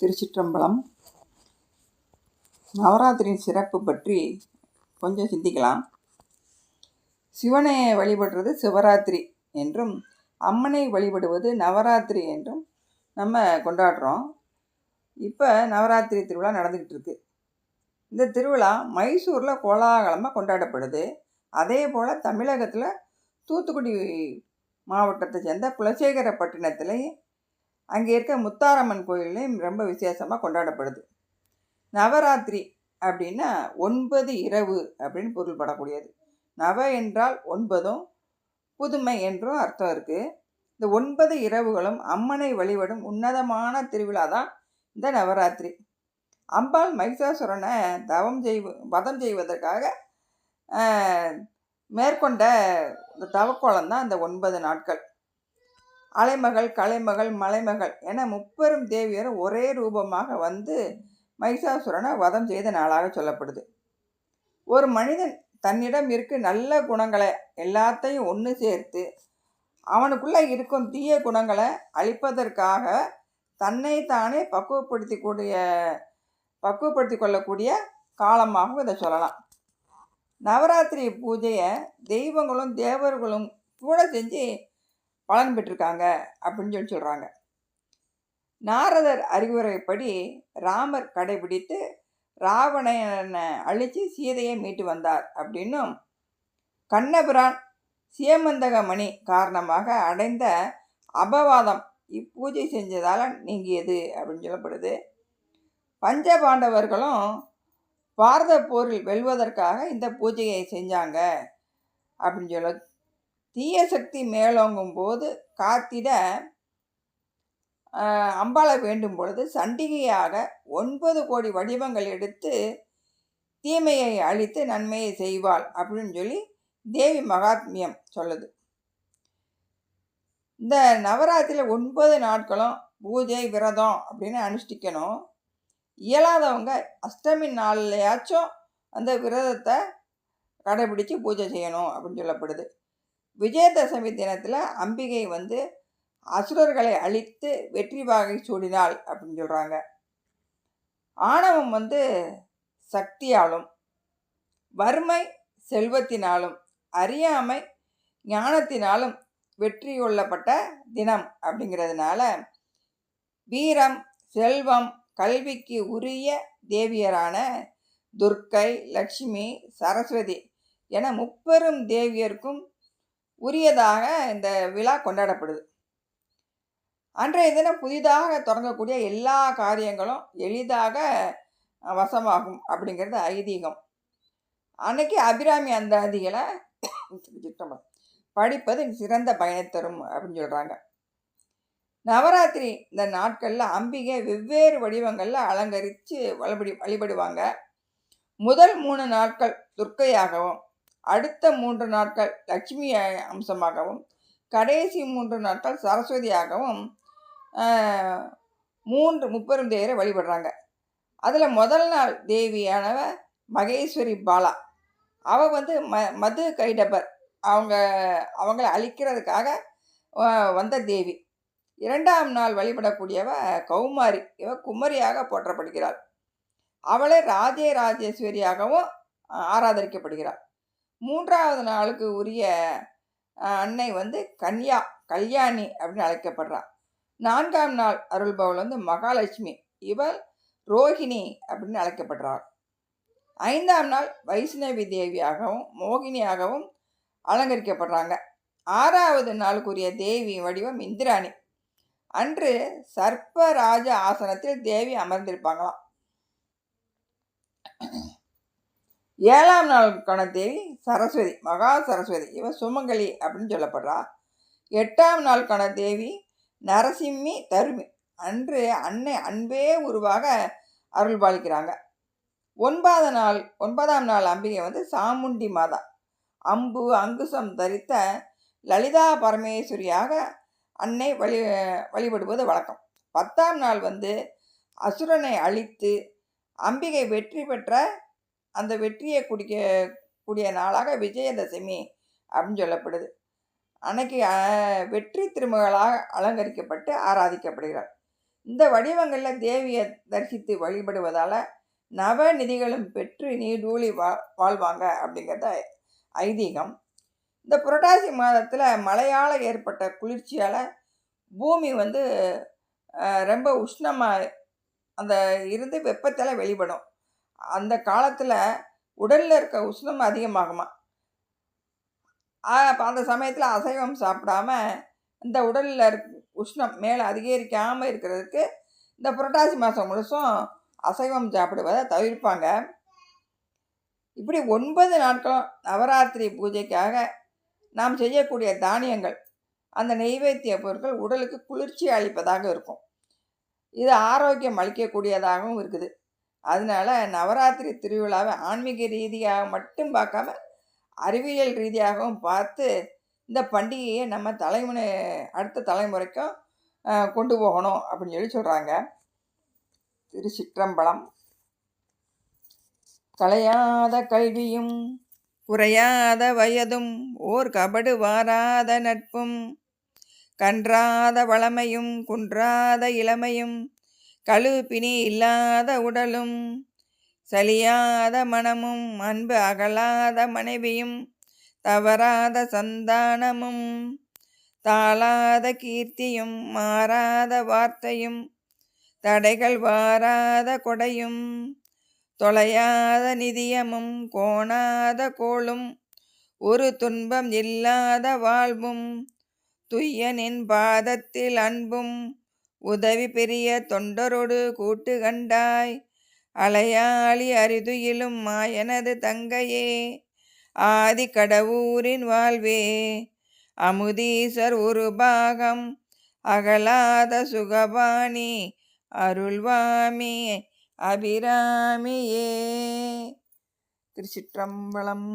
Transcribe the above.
திருச்சிற்றம்பலம். நவராத்திரியின் சிறப்பு பற்றி கொஞ்சம் சிந்திக்கலாம். சிவனை வழிபடுறது சிவராத்திரி என்றும் அம்மனை வழிபடுவது நவராத்திரி என்றும் நம்ம கொண்டாடுறோம். இப்போ நவராத்திரி திருவிழா நடந்துக்கிட்டு இருக்கு. இந்த திருவிழா மைசூரில் கோலாகலமாக கொண்டாடப்படுது. அதே போல் தமிழகத்தில் தூத்துக்குடி மாவட்டத்தை சேர்ந்த குலசேகரப்பட்டினத்துலேயும் அங்கே இருக்க முத்தாரம்மன் கோயில்லையும் ரொம்ப விசேஷமாக கொண்டாடப்படுது. நவராத்திரி அப்படின்னா ஒன்பது இரவு அப்படின்னு பொருள்படக்கூடியது நவ என்றால் ஒன்பதும் புதுமை என்றும் அர்த்தம் இருக்குது இந்த ஒன்பது இரவுகளும் அம்மனை வழிபடும் உன்னதமான திருவிழா தான் இந்த நவராத்திரி. அம்பாள் மகிஷாசுரனை தவம் செய்வ வதம் செய்வதற்காக மேற்கொண்ட இந்த தவக்கோலம் தான் இந்த ஒன்பது நாட்கள். அலைமகள் கலைமகள் மலைமகள் என முப்பெரும் தேவியர் ஒரே ரூபமாக வந்து மைசாசுரனை வதம் செய்த நாளாக சொல்லப்படுது. ஒரு மனிதன் தன்னிடம் இருக்க நல்ல குணங்களை எல்லாத்தையும் ஒன்று சேர்த்து அவனுக்குள்ளே இருக்கும் தீய குணங்களை அழிப்பதற்காக தன்னை தானே பக்குவப்படுத்திக்கூடிய பக்குவப்படுத்தி கொள்ளக்கூடிய காலமாகவும் இதை சொல்லலாம். நவராத்திரி பூஜையை தெய்வங்களும் தேவர்களும் கூட செஞ்சு பலன் பெற்றிருக்காங்க அப்படின்னு சொல்லி சொல்கிறாங்க நாரதர் அறிவுரைப்படி ராமர் கடைபிடித்து ராவணனை அழித்து சீதையை மீட்டு வந்தார் அப்படின்னும் கண்ணபிரான் சியமந்தக மணி காரணமாக அடைந்த அபவாதம் இப்பூஜை செஞ்சதால் நீங்கியது அப்படின்னு சொல்லப்படுது. பஞ்ச பாண்டவர்களும் பாரத போரில் வெல்வதற்காக இந்த பூஜையை செஞ்சாங்க அப்படின்னு சொல்ல தீய சக்தி மேலோங்கும் போது காத்திட அம்பாளை வேண்டும் பொழுது சண்டிகையாக ஒன்பது கோடி வடிவங்கள் எடுத்து தீமையை அழித்து நன்மையை செய்வாள் அப்படின்னு சொல்லி தேவி மகாத்மியம் சொல்லுது. இந்த நவராத்திரியில் ஒன்பது நாட்களும் பூஜை விரதம் அப்படின்னு அனுஷ்டிக்கணும். இயலாதவங்க அஷ்டமி நாள்லையாச்சும் அந்த விரதத்தை கடைபிடித்து பூஜை செய்யணும் அப்படின்னு சொல்லப்படுது. விஜயதசமி தினத்தில் அம்பிகை வந்து அசுரர்களை அழித்து வெற்றி வாகை சூடினாள் அப்படின்னு சொல்கிறாங்க ஆணவம் வந்து சக்தியாலும் வறுமை செல்வத்தினாலும் அறியாமை ஞானத்தினாலும் வெற்றி கொள்ளப்பட்ட தினம் அப்படிங்கிறதுனால வீரம் செல்வம் கல்விக்கு உரிய தேவியரான துர்க்கை லக்ஷ்மி சரஸ்வதி என முப்பெரும் தேவியருக்கும் உரியதாக இந்த விழா கொண்டாடப்படுது. அன்றைய தினம் புதிதாக தொடங்கக்கூடிய எல்லா காரியங்களும் எளிதாக வசமாகும் அப்படிங்கிறது ஐதீகம். அன்னைக்கு அபிராமி அந்த அதிகளை படிப்பது சிறந்த பயனை தரும் அப்படின்னு சொல்கிறாங்க நவராத்திரி இந்த நாட்களில் அம்பிகை வெவ்வேறு வடிவங்களில் அலங்கரித்து வழிபடி வழிபடுவாங்க. முதல் மூணு நாட்கள் துர்க்கையாகவும் அடுத்த மூன்று நாட்கள் லட்சுமி அம்சமாகவும் கடைசி மூன்று நாட்கள் சரஸ்வதியாகவும் மூன்று முப்பெரும் தேவரை வழிபடுறாங்க. அதில் முதல் நாள் தேவியானவ மகேஸ்வரி பாலா. அவள் வந்து ம மது கைடபர் அவங்க அவங்கள அழிக்கிறதுக்காக வந்த தேவி. இரண்டாம் நாள் வழிபடக்கூடியவ கௌமாரி. இவ குமரியாக போற்றப்படுகிறாள். அவளே ராஜே ராஜேஸ்வரியாகவும் ஆராதரிக்கப்படுகிறாள். மூன்றாவது நாளுக்கு உரிய அன்னை வந்து கன்யா கல்யாணி அப்படின்னு அழைக்கப்படுறாள் நான்காம் நாள் அருள்பவள் வந்து மகாலட்சுமி. இவள் ரோஹிணி அப்படின்னு அழைக்கப்படுறாள். ஐந்தாம் நாள் வைஷ்ணவி தேவியாகவும் மோகினியாகவும் அலங்கரிக்கப்படுறாங்க. ஆறாவது நாளுக்குரிய தேவி வடிவம் இந்திராணி. அன்று சர்ப்பராஜ ஆசனத்தில் தேவி அமர்ந்திருப்பாங்களாம். ஏழாம் நாளுக்கான தேவி சரஸ்வதி மகா சரஸ்வதி இவ சுமங்கலி அப்படின்னு சொல்லப்படுறா. எட்டாம் நாளுக்கான தேவி நரசிம்மி தருமி. அன்று அன்னை அன்பே உருவாக அருள் பாலிக்கிறாங்க. ஒன்பதாவது நாள் ஒன்பதாம் நாள் அம்பிகை வந்து சாமுண்டி மாதா. அம்பு அங்குசம் தரித்த லலிதா பரமேஸ்வரியாக அன்னை வழி வழிபடுவது வழக்கம். பத்தாம் நாள் வந்து அசுரனை அழித்து அம்பிகை வெற்றி பெற்ற அந்த வெற்றியை குடிக்க கூடிய நாளாக விஜயதசமி அப்படின்னு சொல்லப்படுது. அன்னைக்கு வெற்றி திருமகளாக அலங்கரிக்கப்பட்டு ஆராதிக்கப்படுகிறார். இந்த வடிவங்களில் தேவியை தரிசித்து வழிபடுவதால் நவநிதிகளும் பெற்று நீடூழி வா வாழ்வாங்க அப்படிங்கிறத ஐதீகம். இந்த புரட்டாசி மாதத்தில் மழையால் ஏற்பட்ட குளிர்ச்சியால் பூமி வந்து ரொம்ப உஷ்ணமாக அந்த இருந்து வெப்பத்தில் வெளிப்படும். அந்த காலத்தில் உடலில் இருக்க உஷ்ணம் அதிகமாகுமா? அப்போ அந்த சமயத்தில் அசைவம் சாப்பிடாம இந்த உடலில் இருக்க உஷ்ணம் மேலே அதிகரிக்காமல் இருக்கிறதுக்கு இந்த புரட்டாசி மாதம் முழுசும் அசைவம் சாப்பிடுவதை தவிர்ப்பாங்க. இப்படி ஒன்பது நாட்களும் நவராத்திரி பூஜைக்காக நாம் செய்யக்கூடிய தானியங்கள் அந்த நெய்வேத்திய பொருட்கள் உடலுக்கு குளிர்ச்சி அளிப்பதாக இருக்கும். இது ஆரோக்கியம் அளிக்கக்கூடியதாகவும் இருக்குது. அதனால நவராத்திரி திருவிழாவை ஆன்மீக ரீதியாக மட்டும் பார்க்காம அறிவியல் ரீதியாகவும் பார்த்து இந்த பண்டிகையை நம்ம தலைமுறை அடுத்த தலைமுறைக்கும் கொண்டு போகணும் அப்படின்னு சொல்லி சொல்கிறாங்க திருச்சிற்றம்பலம். கலையாத கல்வியும் குறையாத வயதும் ஓர் கபடு வாராத நட்பும் கன்றாத வளமையும் குன்றாத இளமையும் கழுப்பினி இல்லாத உடலும் சலியாத மனமும் அன்பு அகலாத மனைவியும் தவறாத சந்தானமும் தாளாத கீர்த்தியும் மாறாத வார்த்தையும் தடைகள் வாராத கொடையும் தொலையாத நிதியமும் கோணாத கோளும் ஒரு துன்பம் இல்லாத வாழ்வும் துய்யனின் பாதத்தில் அன்பும் உதவி பெரிய தொண்டரோடு கூட்டு கண்டாய். அலையாளி அரிதுயிலும் மாயனது தங்கையே ஆதி கடவுரின் வாழ்வே. அமுதீசர் ஒரு பாகம் அகலாத சுகபாணி அருள்வாமி அபிராமியே. திருச்சிற்றம்பலம்